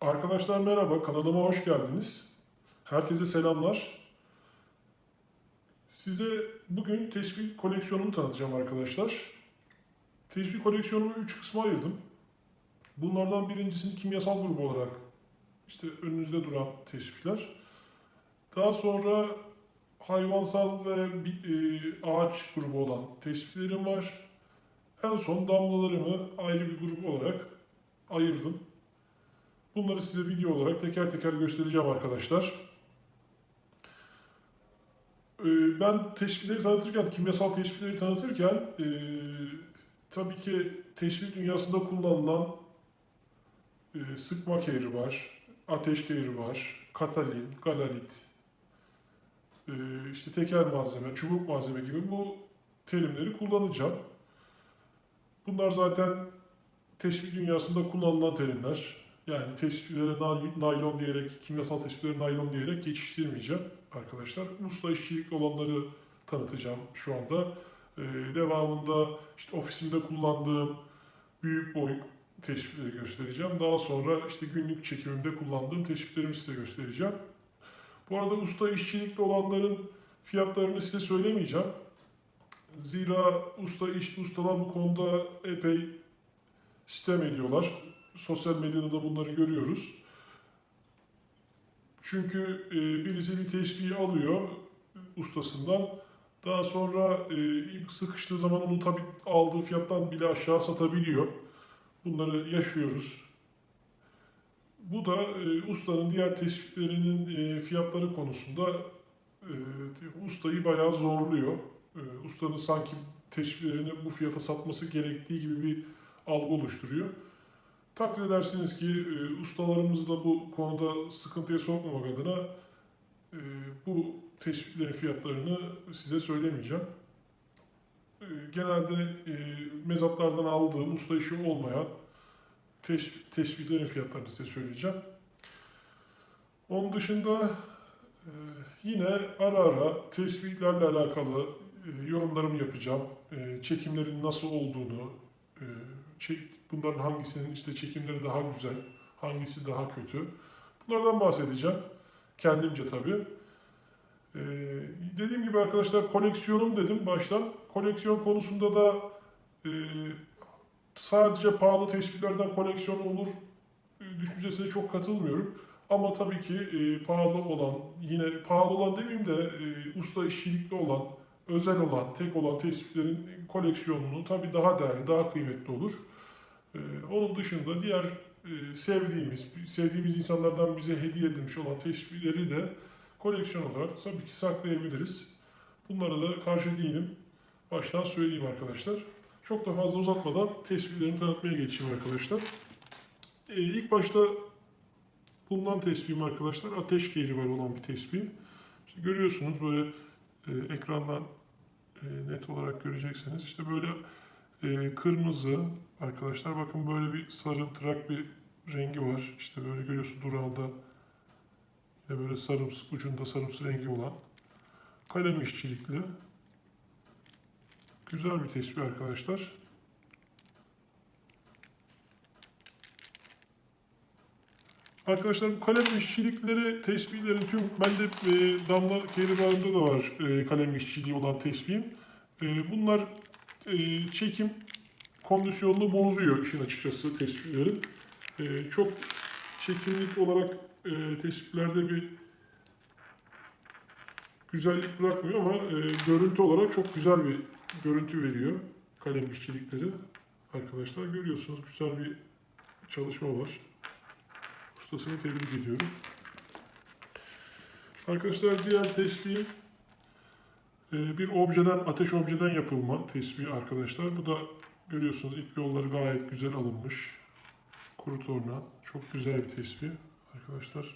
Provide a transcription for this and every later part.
Arkadaşlar merhaba, kanalıma hoş geldiniz. Herkese selamlar. Size bugün tesbih koleksiyonumu tanıtacağım arkadaşlar. Tesbih koleksiyonumu 3 kısma ayırdım. Bunlardan birincisini kimyasal grubu olarak işte önünüzde duran tesbihler. Daha sonra hayvansal ve e, ağaç grubu olan tesbihlerim var. En son damlalarımı ayrı bir grup olarak ayırdım. Bunları size video olarak teker teker göstereceğim arkadaşlar. Ee, Ben teşvikleri tanıtırken, kimyasal teşvikleri tanıtırken e, tabii ki teşvik dünyasında kullanılan e, sıkma kehri var, ateş kehri var, katalin, galalit, işte teker malzeme, çubuk malzeme gibi bu terimleri kullanacağım. Bunlar zaten teşvik dünyasında kullanılan terimler. Yani teşviklere nay- naylon diyerek, kimyasal teşviklere naylon diyerek geçiştirmeyeceğim arkadaşlar. Usta işçilikli olanları tanıtacağım şu anda. Ee, devamında işte ofisimde kullandığım büyük boy teşvikleri göstereceğim. Daha sonra işte günlük çekimimde kullandığım teşviklerimi size göstereceğim. Bu arada usta işçilikli olanların fiyatlarını size söylemeyeceğim. Zira usta iş ustalar bu konuda epey sistem ediyorlar. Sosyal medyada da bunları görüyoruz. Çünkü e, birisi bir teşbihi alıyor ustasından. Daha sonra e, sıkıştığı zaman onu tabii aldığı fiyattan bile aşağı satabiliyor. Bunları yaşıyoruz. Bu da e, ustanın diğer teşviklerinin e, fiyatları konusunda e, ustayı bayağı zorluyor. E, ustanın sanki teşviklerini bu fiyata satması gerektiği gibi bir algı oluşturuyor. Takdir edersiniz ki e, ustalarımızı da bu konuda sıkıntıya sokmamak adına e, bu teşviklerin fiyatlarını size söylemeyeceğim. E, genelde e, mezatlardan aldığım usta işi olmayan teş, teşviklerin fiyatlarını size söyleyeceğim. Onun dışında e, yine ara ara teşviklerle alakalı e, yorumlarımı yapacağım. E, çekimlerin nasıl olduğunu, e, çek, bunların hangisinin işte çekimleri daha güzel, hangisi daha kötü. Bunlardan bahsedeceğim. Kendimce tabii. Ee, dediğim gibi arkadaşlar koleksiyonum dedim baştan. Koleksiyon konusunda da e, sadece pahalı teşviklerden koleksiyon olur e, düşüncesine çok katılmıyorum. Ama tabii ki e, pahalı olan, yine pahalı olan demeyeyim de e, usta işçilikli olan, özel olan, tek olan tespitlerin koleksiyonunu tabii daha değerli, daha kıymetli olur. Ee, onun dışında diğer e, sevdiğimiz, sevdiğimiz insanlardan bize hediye edilmiş olan teşbihleri de koleksiyon olarak tabii ki saklayabiliriz. Bunlara da karşı değilim. Baştan söyleyeyim arkadaşlar. Çok da fazla uzatmadan teşbihlerimi tanıtmaya geçeyim arkadaşlar. Ee, ilk başta bulunan tesbihim arkadaşlar ateş kehri var olan bir tesbih. İşte görüyorsunuz böyle e, ekrandan e, net olarak göreceksiniz. İşte böyle e, kırmızı arkadaşlar bakın böyle bir sarımtırak bir rengi var. İşte böyle görüyorsunuz duralda yine böyle sarımsı ucunda sarımsı rengi olan kalem işçilikli güzel bir tespih arkadaşlar. Arkadaşlar bu kalem işçilikleri tesbihlerin tüm bende e, damla kehribarında da var e, kalem işçiliği olan tesbihim. E, bunlar e, çekim kondisyonunu bozuyor işin açıkçası tespihlerin. E, çok çekimlik olarak e, tespihlerde bir güzellik bırakmıyor ama e, görüntü olarak çok güzel bir görüntü veriyor kalem işçilikleri. Arkadaşlar görüyorsunuz güzel bir çalışma var. Ustasını tebrik ediyorum. Arkadaşlar diğer tesbihim ee, bir objeden, ateş objeden yapılma tesbih arkadaşlar. Bu da görüyorsunuz ip yolları gayet güzel alınmış. Kuru torna. Çok güzel bir tesbih arkadaşlar.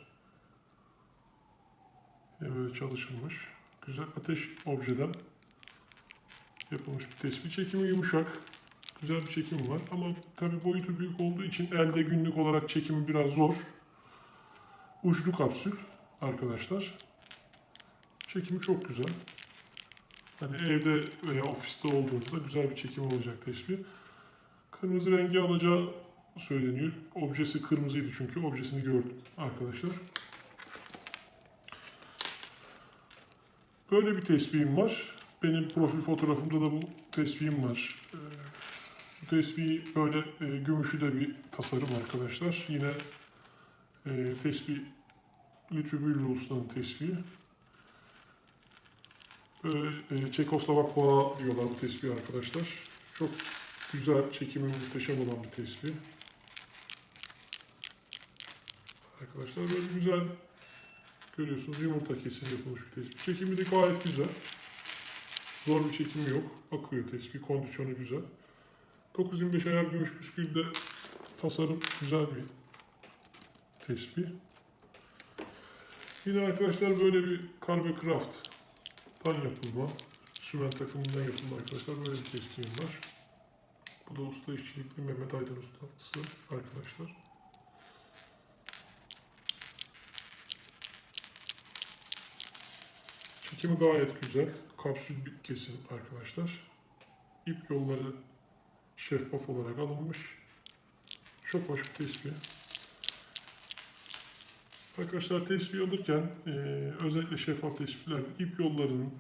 Böyle çalışılmış. Güzel ateş objeden yapılmış bir tesbih. Çekimi yumuşak. Güzel bir çekimi var. Ama tabi boyutu büyük olduğu için elde günlük olarak çekimi biraz zor. Uçlu kapsül arkadaşlar. Çekimi çok güzel. Hani evde veya ofiste olduğunuzda güzel bir çekim olacak teşbih. Kırmızı rengi alacağı söyleniyor. Objesi kırmızıydı çünkü. Objesini gördüm arkadaşlar. Böyle bir tesbihim var. Benim profil fotoğrafımda da bu tesbihim var. Ee, Bu tesbih böyle e, gümüşü de bir tasarım arkadaşlar. Yine e, tesbih Lütfü Büllü Usta'nın tesbihi. Böyle e, Çekoslovak boğa diyorlar bu tesbih arkadaşlar. Çok güzel, çekimi muhteşem olan bir tesbih. Arkadaşlar böyle güzel görüyorsunuz yumurta kesim yapılmış bir tespih. Çekimi de gayet güzel. Zor bir çekimi yok. Akıyor tespih. Kondisyonu güzel. 925 ayar gümüş püskülde tasarım güzel bir tespih. Yine arkadaşlar böyle bir Carbe Craft'tan yapılma. Sümen takımından yapılma arkadaşlar. Böyle bir tespihim var. Bu da usta işçilikli Mehmet Aydın ustası arkadaşlar. Çekimi gayet güzel. Kapsül bir kesim arkadaşlar. İp yolları şeffaf olarak alınmış. Çok hoş bir tespih. Arkadaşlar tespih alırken e, özellikle şeffaf tespihlerde ip yollarının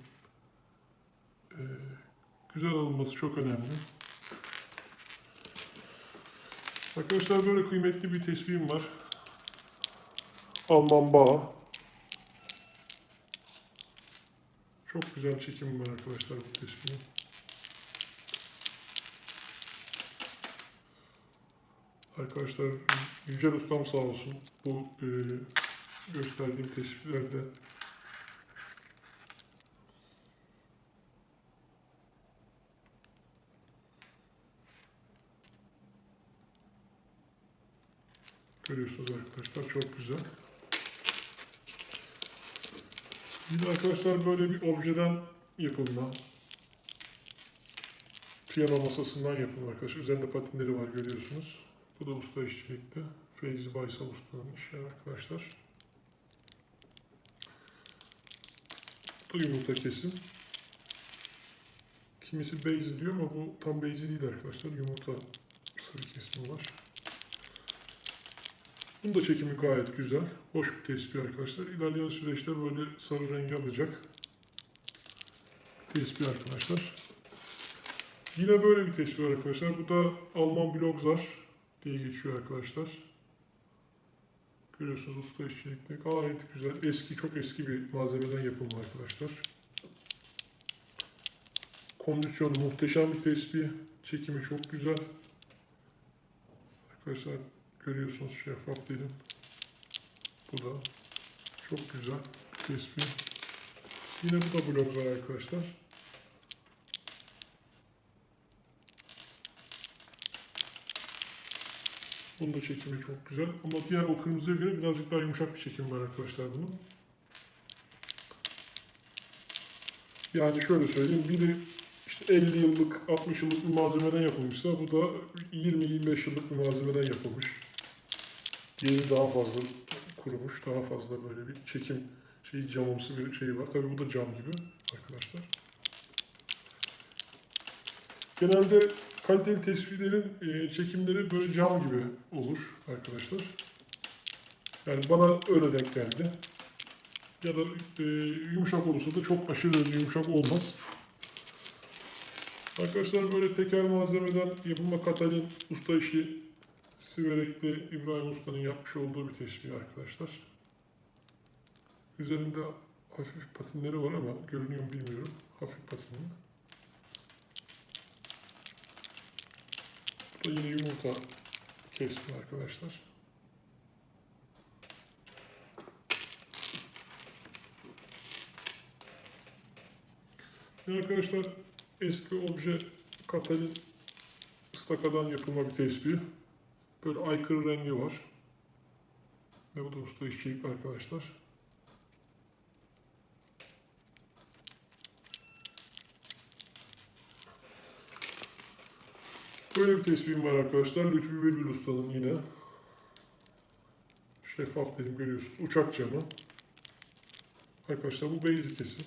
e, güzel alınması çok önemli. Arkadaşlar böyle kıymetli bir tespihim var. Alman bağ. Çok güzel çekim var arkadaşlar bu tespihin. Arkadaşlar Yücel Ustam sağ olsun bu e, gösterdiğim tespihlerde görüyorsunuz arkadaşlar çok güzel. Yine arkadaşlar böyle bir objeden yapılma. Piyano masasından yapılma arkadaşlar. Üzerinde patinleri var görüyorsunuz. Bu da usta işçilikte. Feyzi Baysal Usta'nın işi arkadaşlar. Da yumurta kesim. Kimisi beyzi diyor ama bu tam beyzi değil arkadaşlar. Yumurta sıvı kesimi var. Bunun da çekimi gayet güzel. Hoş bir tespih arkadaşlar. İlerleyen süreçte böyle sarı rengi alacak. Tespih arkadaşlar. Yine böyle bir tespih arkadaşlar. Bu da Alman Blogzar diye geçiyor arkadaşlar. Görüyorsunuz usta işçilikte. Gayet güzel. Eski, çok eski bir malzemeden yapılma arkadaşlar. Kondisyonu muhteşem bir tespih. Çekimi çok güzel. Arkadaşlar Görüyorsunuz şeffaf dedim. Bu da çok güzel tespih. Yine bu da blok var arkadaşlar. Bunun da çekimi çok güzel. Ama diğer o kırmızıya göre birazcık daha yumuşak bir çekim var arkadaşlar bunun. Yani şöyle söyleyeyim. Biri işte 50 yıllık, 60 yıllık bir malzemeden yapılmışsa bu da 20-25 yıllık bir malzemeden yapılmış. Diğeri daha fazla kurumuş, daha fazla böyle bir çekim şeyi camımsı bir şey var. Tabii bu da cam gibi arkadaşlar. Genelde kaliteli tesbihlerin e, çekimleri böyle cam gibi olur arkadaşlar. Yani bana öyle denk geldi. Ya da e, yumuşak olursa da çok aşırı yumuşak olmaz. Arkadaşlar böyle teker malzemeden yapılma katalin usta işi Siverekli İbrahim Usta'nın yapmış olduğu bir tespih arkadaşlar. Üzerinde hafif patinleri var ama görünüyor mu bilmiyorum. Hafif patinli. Yine yumurta kesme arkadaşlar. Yine arkadaşlar eski obje katalin ıstakadan yapılma bir tespih. Böyle aykırı rengi var. Ve bu da usta işçilik arkadaşlar. Böyle bir tespihim var arkadaşlar. Lütfü Bülbül Usta'nın yine. Şeffaf dedim görüyorsunuz. Uçak camı. Arkadaşlar bu beyzi kesim.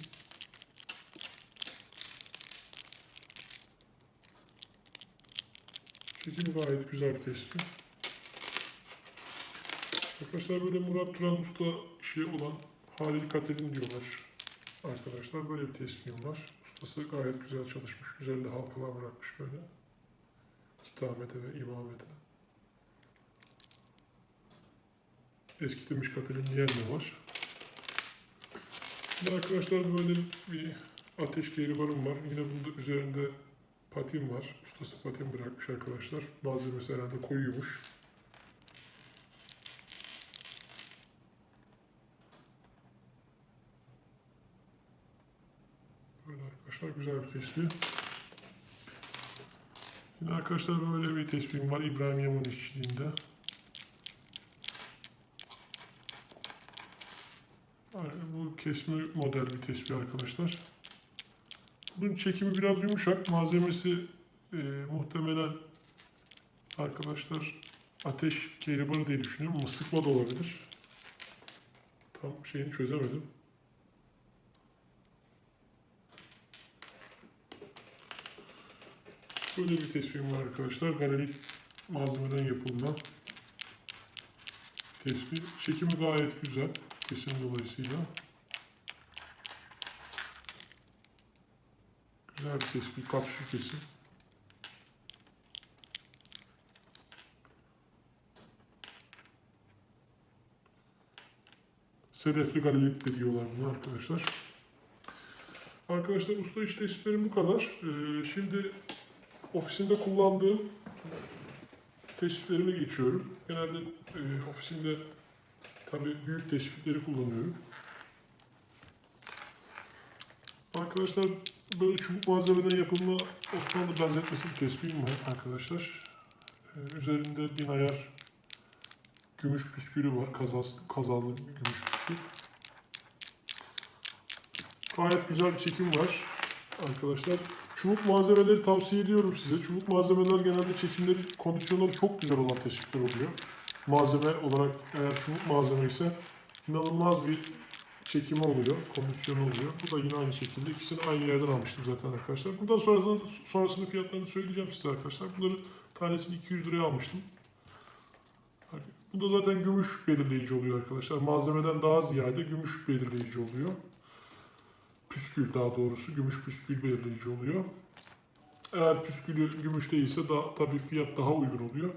Çekimi gayet güzel bir tespih. Arkadaşlar böyle Murat Duran Usta şey olan Halil Kater'in diyorlar. Arkadaşlar böyle bir tespihim var. Ustası gayet güzel çalışmış. Güzel de halkalar bırakmış böyle. Kitabete ve imamete. Eskitilmiş Kater'in diğer de var. Şimdi arkadaşlar böyle bir ateş kehribarım var. Yine bunda üzerinde patin var. Ustası patin bırakmış arkadaşlar. Malzemesi herhalde koyuymuş. Böyle arkadaşlar güzel bir tespih. Yine arkadaşlar böyle bir tespihim var İbrahim Yaman işçiliğinde. Bu kesme model bir tespih arkadaşlar. Bunun çekimi biraz yumuşak. Malzemesi e, muhtemelen arkadaşlar ateş kehribarı diye düşünüyorum ama sıkma da olabilir. Tam şeyini çözemedim. Böyle bir tespihim var arkadaşlar. Galerik malzemeden yapılma tespih. Çekimi gayet güzel. Kesim dolayısıyla. Güzel bir tespih. Kapsül kesim. Sedefli galerik de diyorlar bunu arkadaşlar. Arkadaşlar usta iş tespihlerim bu kadar. Ee, şimdi ofisinde kullandığım teşviklerime geçiyorum. Genelde e, ofisimde tabii büyük teşvikleri kullanıyorum. Arkadaşlar böyle çubuk malzemeden yapılma Osmanlı benzetmesi bir tespihim var arkadaşlar. Ee, üzerinde bin ayar gümüş püskülü var. Kazas, kazalı bir gümüş püskül. Gayet güzel bir çekim var arkadaşlar. Çubuk malzemeleri tavsiye ediyorum size. Çubuk malzemeler genelde çekimleri, kondisyonları çok güzel olan teşvikler oluyor. Malzeme olarak eğer çubuk malzeme ise inanılmaz bir çekimi oluyor, kondisyonu oluyor. Bu da yine aynı şekilde. İkisini aynı yerden almıştım zaten arkadaşlar. Bundan sonrasında, sonrasında fiyatlarını söyleyeceğim size arkadaşlar. Bunları tanesini 200 liraya almıştım. Bu da zaten gümüş belirleyici oluyor arkadaşlar. Malzemeden daha ziyade gümüş belirleyici oluyor püskül daha doğrusu gümüş püskül belirleyici oluyor. Eğer püskülü gümüş değilse da tabii fiyat daha uygun oluyor.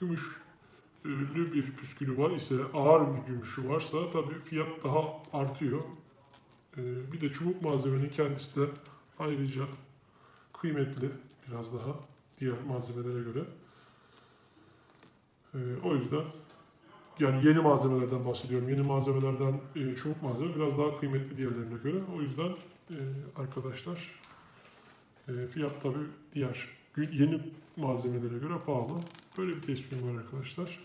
Gümüşlü bir püskülü var ise ağır bir gümüşü varsa tabii fiyat daha artıyor. Ee, Bir de çubuk malzemenin kendisi de ayrıca kıymetli biraz daha diğer malzemelere göre. Ee, O yüzden yani yeni malzemelerden bahsediyorum. Yeni malzemelerden e, çubuk malzeme biraz daha kıymetli diğerlerine göre. O yüzden e, arkadaşlar e, fiyat tabii diğer yeni malzemelere göre pahalı. Böyle bir tespihim var arkadaşlar.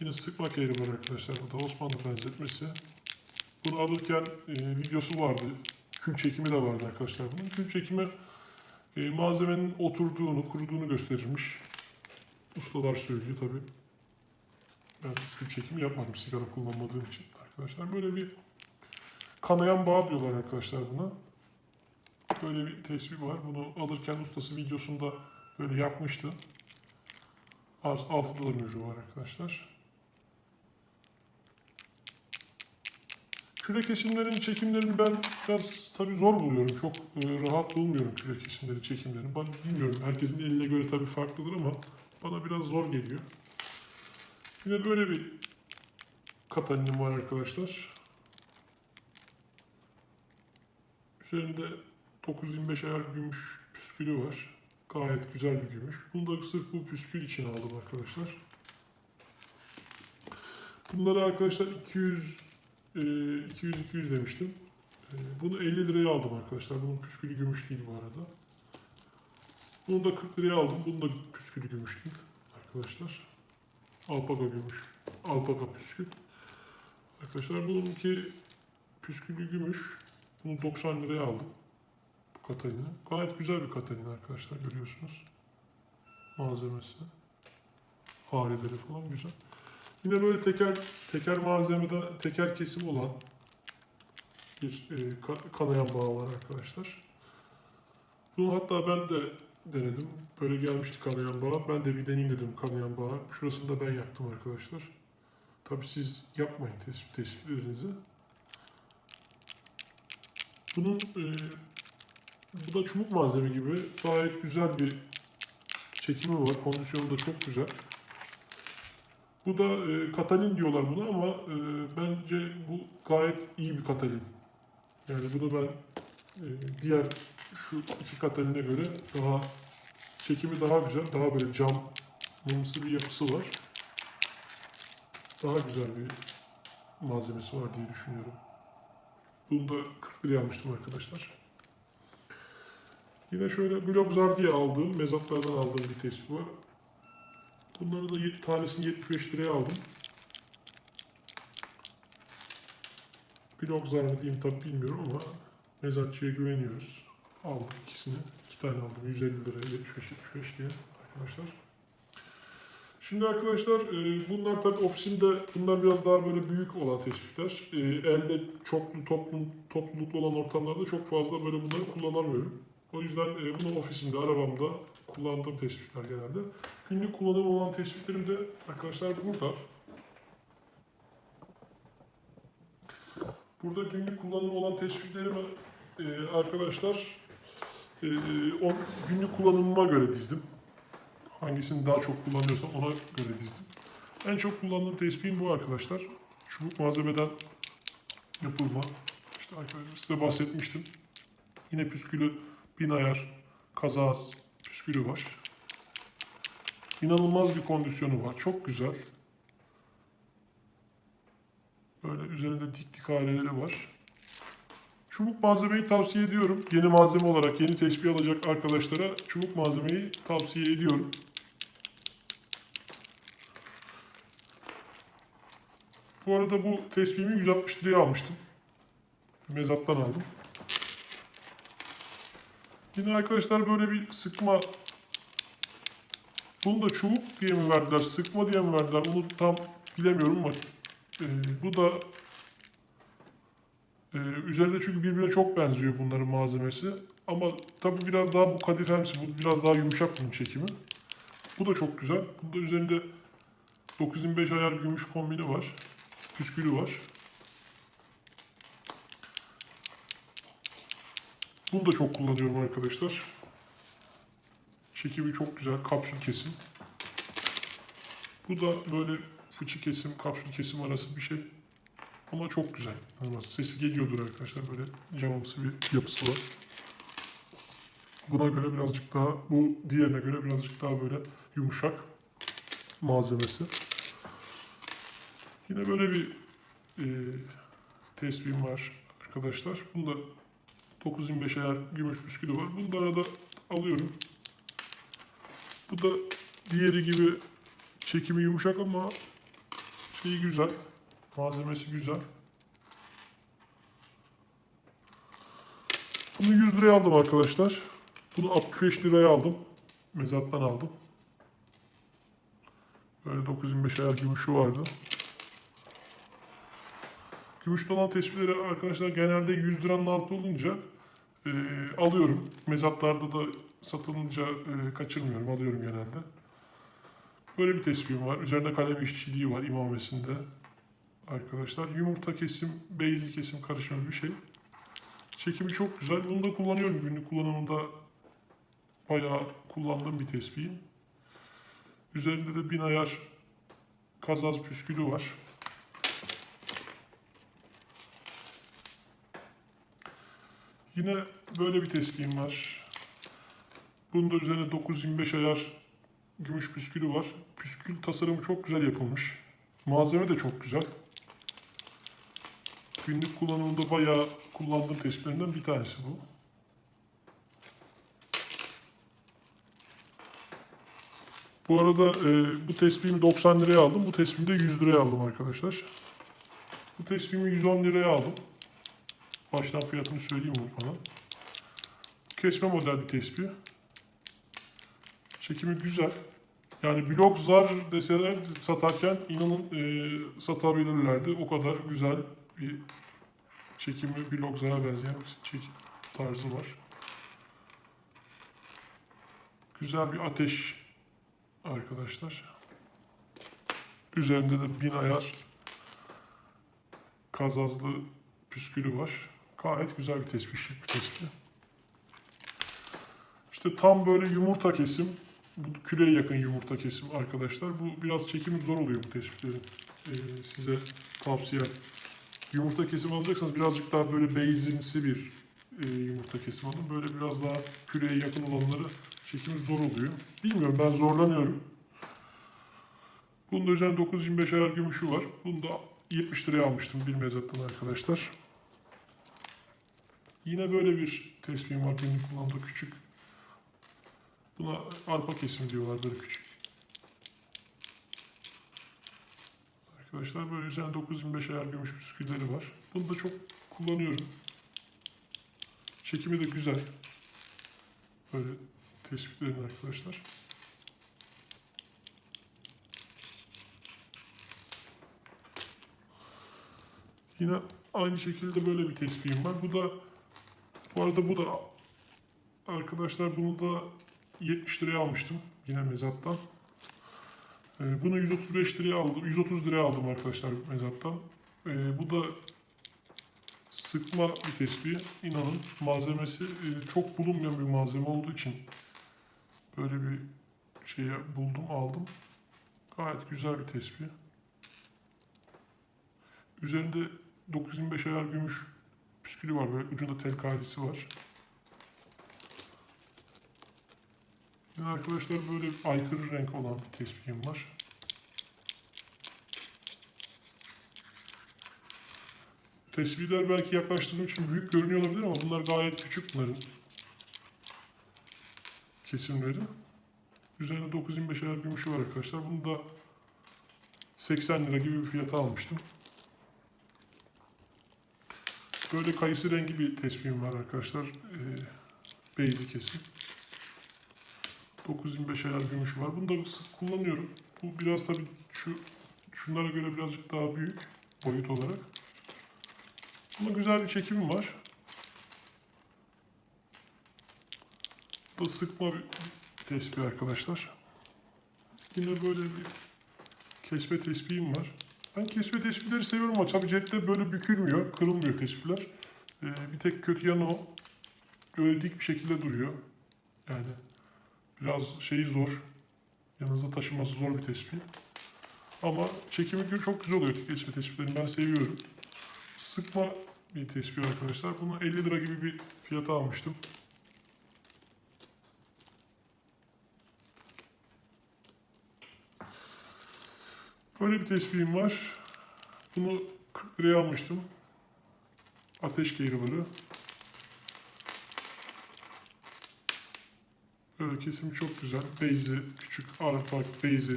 Yine sıkmak yeri var arkadaşlar. Bu da Osmanlı benzetmesi. Bunu alırken e, videosu vardı. Kül çekimi de vardı arkadaşlar bunun. Kül çekimi e, malzemenin oturduğunu, kuruduğunu gösterirmiş. Ustalar söylüyor tabii. Ben kül çekimi yapmadım sigara kullanmadığım için arkadaşlar. Böyle bir kanayan bağ diyorlar arkadaşlar buna. Böyle bir tespih var. Bunu alırken ustası videosunda böyle yapmıştı. Altıda da mührü var arkadaşlar. Küre kesimlerin çekimlerini ben biraz tabii zor buluyorum. Çok e, rahat bulmuyorum küre kesimleri, çekimlerini. Ben bilmiyorum. Herkesin eline göre tabii farklıdır ama bana biraz zor geliyor. Yine böyle bir katalinim var arkadaşlar. Üzerinde 925 ayar gümüş püskülü var. Gayet güzel bir gümüş. Bunu da sırf bu püskül için aldım arkadaşlar. Bunları arkadaşlar 200 200 200 demiştim. E, Bunu 50 liraya aldım arkadaşlar. Bunun püskülü gümüş değil bu arada. Bunu da 40 liraya aldım. Bunun da püskülü gümüş değil arkadaşlar. Alpaka gümüş. Alpaka püskül. Arkadaşlar bununki püskülü gümüş. Bunu 90 liraya aldım. Bu Katalina. Gayet güzel bir Katalina arkadaşlar görüyorsunuz. Malzemesi. Hareleri falan güzel. Yine böyle teker teker malzemede teker kesim olan bir e, ka- kanayan bağ var arkadaşlar. Bunu hatta ben de denedim. Böyle gelmişti kanayan bağ. Ben de bir deneyim dedim kanayan bağ. Şurasını da ben yaktım arkadaşlar. Tabii siz yapmayın tespit, tespitlerinizi. Bunun e, bu da çubuk malzeme gibi gayet güzel bir çekimi var. Kondisyonu da çok güzel. Bu da e, katalin diyorlar buna ama e, bence bu gayet iyi bir katalin. Yani bunu ben e, diğer şu iki kataline göre daha çekimi daha güzel, daha böyle cam mumsu bir yapısı var. Daha güzel bir malzemesi var diye düşünüyorum. Bunu da 40 liraya almıştım arkadaşlar. Yine şöyle Globzar diye aldığım, mezatlardan aldığım bir tespih var. Bunları da tanesini 75 liraya aldım. Globzar mı diyeyim tabi bilmiyorum ama mezatçıya güveniyoruz. Aldım ikisini. İki tane aldım. 150 liraya 75-75 diye arkadaşlar. Şimdi arkadaşlar e, bunlar tabii ofisimde bunlar biraz daha böyle büyük olan tespitler. E, elde çoklu toplum, topluluklu olan ortamlarda çok fazla böyle bunları kullanamıyorum. O yüzden e, bunu ofisimde, arabamda kullandığım tespitler genelde. Günlük kullanım olan tespitlerim de arkadaşlar burada. Burada günlük kullanım olan tespitlerimi e, arkadaşlar e, o günlük kullanımıma göre dizdim. Hangisini daha çok kullanıyorsam ona göre dizdim. En çok kullandığım tespihim bu arkadaşlar. Çubuk malzemeden yapılma. İşte arkadaşlar size bahsetmiştim. Yine püskülü bin ayar kazaz püskülü var. İnanılmaz bir kondisyonu var. Çok güzel. Böyle üzerinde dik dik hareleri var. Çubuk malzemeyi tavsiye ediyorum. Yeni malzeme olarak yeni tespih alacak arkadaşlara çubuk malzemeyi tavsiye ediyorum. Bu arada bu tespihimi 160 liraya almıştım. Mezattan aldım. Yine arkadaşlar böyle bir sıkma bunu da çubuk diye mi verdiler, sıkma diye mi verdiler onu tam bilemiyorum ama e, bu da e, üzerinde çünkü birbirine çok benziyor bunların malzemesi. Ama tabi biraz daha bu kadifemsi, bu biraz daha yumuşak bunun çekimi. Bu da çok güzel. Bunda üzerinde 925 ayar gümüş kombini var. Püskülü var. Bunu da çok kullanıyorum arkadaşlar. Çekimi çok güzel. Kapsül kesim. Bu da böyle fıçı kesim, kapsül kesim arası bir şey. Ama çok güzel. Sesi geliyordur arkadaşlar. Böyle camımsı bir yapısı var. Buna göre birazcık daha, bu diğerine göre birazcık daha böyle yumuşak malzemesi. Yine böyle bir e, tespihim var arkadaşlar. Bunda 925 ayar gümüş püskülü var. Bunu da arada alıyorum. Bu da diğeri gibi çekimi yumuşak ama şeyi güzel. Malzemesi güzel. Bunu 100 liraya aldım arkadaşlar. Bunu 65 liraya aldım. Mezattan aldım. Böyle 925 ayar gümüşü vardı. Gümüşlü olan tespihleri arkadaşlar genelde 100 liranın altı olunca e, alıyorum. Mezatlarda da satılınca e, kaçırmıyorum. Alıyorum genelde. Böyle bir tespihim var. Üzerinde kalem işçiliği var imamesinde. Arkadaşlar yumurta kesim, beyzi kesim karışımı bir şey. Çekimi çok güzel. Bunu da kullanıyorum. Günlük kullanımında bayağı kullandığım bir tespihim. Üzerinde de bin ayar kazaz püskülü var. Yine böyle bir tespihim var. Bunun da üzerine 925 ayar gümüş püskülü var. Püskül tasarımı çok güzel yapılmış. Malzeme de çok güzel. Günlük kullanımında bayağı kullandığım tespihlerinden bir tanesi bu. Bu arada e, bu tespihimi 90 liraya aldım. Bu tespihimi de 100 liraya aldım arkadaşlar. Bu tespihimi 110 liraya aldım. Baştan fiyatını söyleyeyim bana. Kesme model bir tespih. Çekimi güzel. Yani blok zar deseler satarken inanın e, satabilirlerdi. O kadar güzel bir çekimi blok zara benzeyen bir çekim tarzı var. Güzel bir ateş arkadaşlar. Üzerinde de bin ayar kazazlı püskülü var. Gayet güzel bir tespih, şık bir tespih. İşte tam böyle yumurta kesim, bu küreye yakın yumurta kesim arkadaşlar. Bu biraz çekimi zor oluyor bu tespihlerin. Ee, size tavsiyem. Yumurta kesim alacaksanız birazcık daha böyle beyzimsi bir e, yumurta kesim alın. Böyle biraz daha küreye yakın olanları çekimi zor oluyor. Bilmiyorum ben zorlanıyorum. Bunun da üzerine 925 ayar gümüşü var. Bunu da 70 liraya almıştım bir mezattan arkadaşlar. Yine böyle bir tespihim var benim kullandığım küçük. Buna arpa kesim diyorlar böyle küçük. Arkadaşlar böyle üzerine 925 ayar gümüş bisküvileri var. Bunu da çok kullanıyorum. Çekimi de güzel. Böyle tespitlerin arkadaşlar. Yine aynı şekilde böyle bir tespihim var. Bu da bu arada bu da arkadaşlar bunu da 70 liraya almıştım yine mezattan. Ee, bunu 135 liraya aldım. 130 liraya aldım arkadaşlar mezattan. Ee, bu da sıkma bir tespih. İnanın malzemesi e, çok bulunmayan bir malzeme olduğu için böyle bir şey buldum aldım. Gayet güzel bir tespih. Üzerinde 925 ayar gümüş püskülü var böyle ucunda tel kadisi var. Yine arkadaşlar böyle aykırı renk olan bir tespihim var. Tespihler belki yaklaştırdığım için büyük görünüyor olabilir ama bunlar gayet küçük bunların kesimleri. Üzerinde 925 ayar gümüşü var arkadaşlar. Bunu da 80 lira gibi bir fiyata almıştım. Böyle kayısı rengi bir tespihim var arkadaşlar. Ee, beyzi kesim. 925 ayar gümüş var. Bunu da sık kullanıyorum. Bu biraz tabii şu şunlara göre birazcık daha büyük boyut olarak. Ama güzel bir çekimi var. Bu da sıkma bir tespih arkadaşlar. Yine böyle bir kesme tespihim var. Ben kesme tespihleri seviyorum ama tabii cepte böyle bükülmüyor, kırılmıyor tespihler. Ee, bir tek kötü yanı o. Böyle dik bir şekilde duruyor. Yani biraz şeyi zor. Yanınızda taşıması zor bir tespih. Ama çekimi çok güzel oluyor kesme tespihlerini. Ben seviyorum. Sıkma bir tespih arkadaşlar. Bunu 50 lira gibi bir fiyata almıştım. Böyle bir tespihim var. Bunu 40 liraya almıştım. Ateş keyrileri. Böyle kesimi çok güzel. Beyzi, küçük arpa beyzi.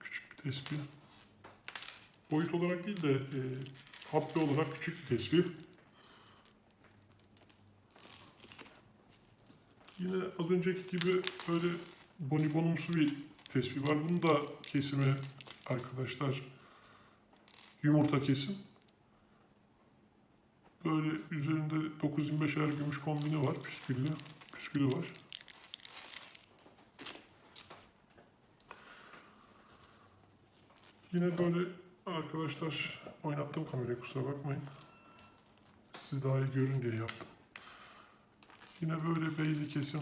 Küçük bir tespih. Boyut olarak değil de e, hapli olarak küçük bir tespih. Yine az önceki gibi böyle bonibonumsu bir tespih var. Bunun da kesimi arkadaşlar yumurta kesim. Böyle üzerinde 925 ayar gümüş kombini var. Püsküllü. Püskülü var. Yine böyle arkadaşlar oynattım kamerayı kusura bakmayın. Siz daha iyi görün diye yaptım. Yine böyle beyzi kesim.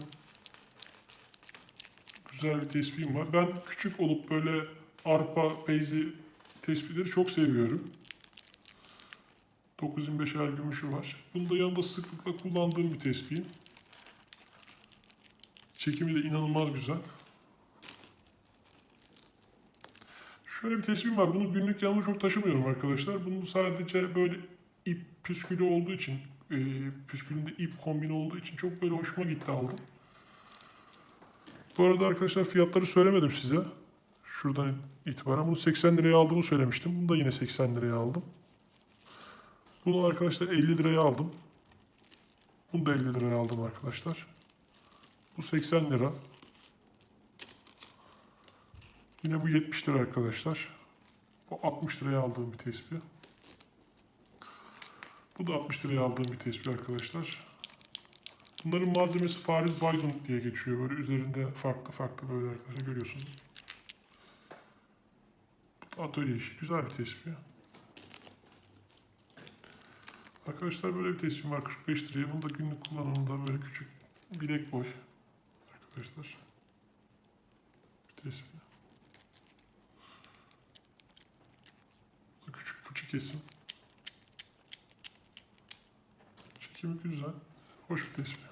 Güzel bir tespihim var. Ben küçük olup böyle arpa beyzi tespihleri çok seviyorum. 925 ayar gümüşü var. Bunu da yanında sıklıkla kullandığım bir tespihim. Çekimi de inanılmaz güzel. Şöyle bir tespihim var. Bunu günlük yanımda çok taşımıyorum arkadaşlar. Bunu sadece böyle ip püskülü olduğu için, e, püskülünde ip kombini olduğu için çok böyle hoşuma gitti aldım. Bu arada arkadaşlar fiyatları söylemedim size. Şuradan itibaren bunu 80 liraya aldığımı söylemiştim. Bunu da yine 80 liraya aldım. Bunu arkadaşlar 50 liraya aldım. Bunu da 50 liraya aldım arkadaşlar. Bu 80 lira. Yine bu 70 lira arkadaşlar. Bu 60 liraya aldığım bir tespih. Bu da 60 liraya aldığım bir tespih arkadaşlar. Bunların malzemesi Fariz Baydun diye geçiyor. Böyle üzerinde farklı farklı böyle arkadaşlar görüyorsunuz. Bu Atölye işi. Güzel bir tespih. Arkadaşlar böyle bir tespih var 45 liraya. Bunu da günlük kullanımında böyle küçük bilek boy. Arkadaşlar. Bir da küçük fıçı kesim. Çekimi güzel. Hoş bir tespih.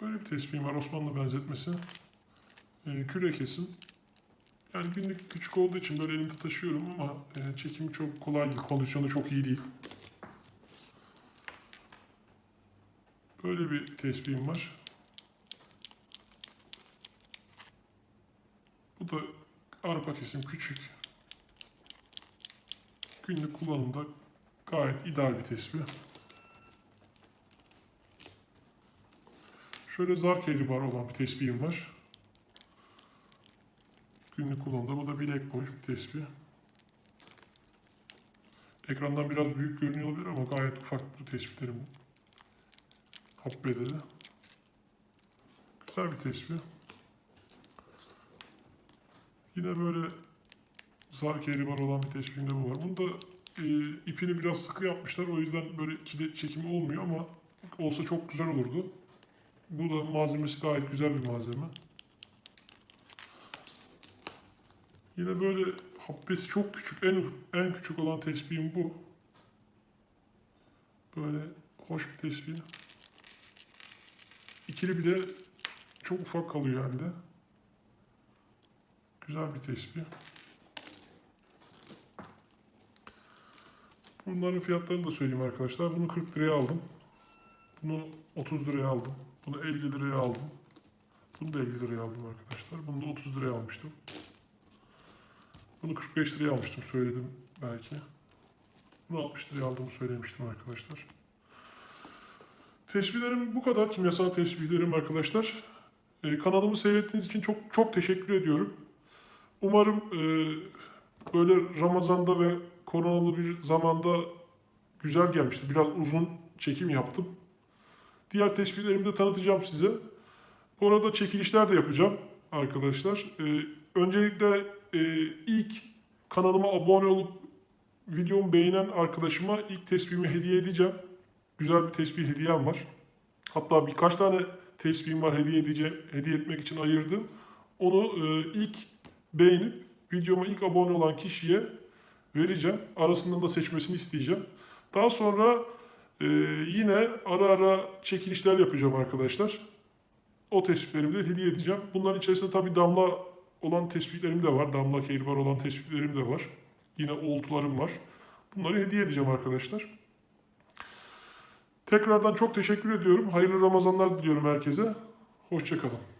Böyle bir tespihim var Osmanlı benzetmesi. Ee, küre kesim. Yani günlük küçük olduğu için böyle elimde taşıyorum ama e, çekimi çok kolay değil. Kondisyonu çok iyi değil. Böyle bir tespihim var. Bu da arpa kesim küçük. Günlük kullanımda gayet ideal bir tespih. Şöyle zar keri bar olan bir tespihim var. Günlük kullanımda. Bu da bilek boy tespih. Ekrandan biraz büyük görünüyor olabilir ama gayet ufak bu tespihlerim. Hap bedeli. Güzel bir tespih. Yine böyle zar keri bar olan bir tespihim de bu var. Bunda e, ipini biraz sıkı yapmışlar. O yüzden böyle ikili çekimi olmuyor ama olsa çok güzel olurdu. Bu da malzemesi gayet güzel bir malzeme. Yine böyle habbesi çok küçük, en en küçük olan tespihim bu. Böyle hoş bir tespih. İkili bir de çok ufak kalıyor elde. Güzel bir tespih. Bunların fiyatlarını da söyleyeyim arkadaşlar. Bunu 40 liraya aldım. Bunu 30 liraya aldım. Bunu 50 liraya aldım. Bunu da 50 liraya aldım arkadaşlar. Bunu da 30 liraya almıştım. Bunu 45 liraya almıştım söyledim belki. Bunu 60 liraya aldığımı söylemiştim arkadaşlar. Teşbihlerim bu kadar. Kimyasal teşbihlerim arkadaşlar. Ee, kanalımı seyrettiğiniz için çok çok teşekkür ediyorum. Umarım e, böyle Ramazan'da ve koronalı bir zamanda güzel gelmiştir. Biraz uzun çekim yaptım. Diğer teşbihlerimi de tanıtacağım size. Bu arada çekilişler de yapacağım arkadaşlar. Ee, öncelikle e, ilk kanalıma abone olup videomu beğenen arkadaşıma ilk tesbihimi hediye edeceğim. Güzel bir tesbih hediyem var. Hatta birkaç tane tesbihim var hediye edeceğim, hediye etmek için ayırdım. Onu e, ilk beğenip videoma ilk abone olan kişiye vereceğim. Arasından da seçmesini isteyeceğim. Daha sonra e, yine ara ara çekilişler yapacağım arkadaşlar. O tespihlerimi de hediye edeceğim. Bunların içerisinde tabii damla olan tespihlerim de var. Damla kehribar olan tespihlerim de var. Yine oltularım var. Bunları hediye edeceğim arkadaşlar. Tekrardan çok teşekkür ediyorum. Hayırlı Ramazanlar diliyorum herkese. Hoşçakalın.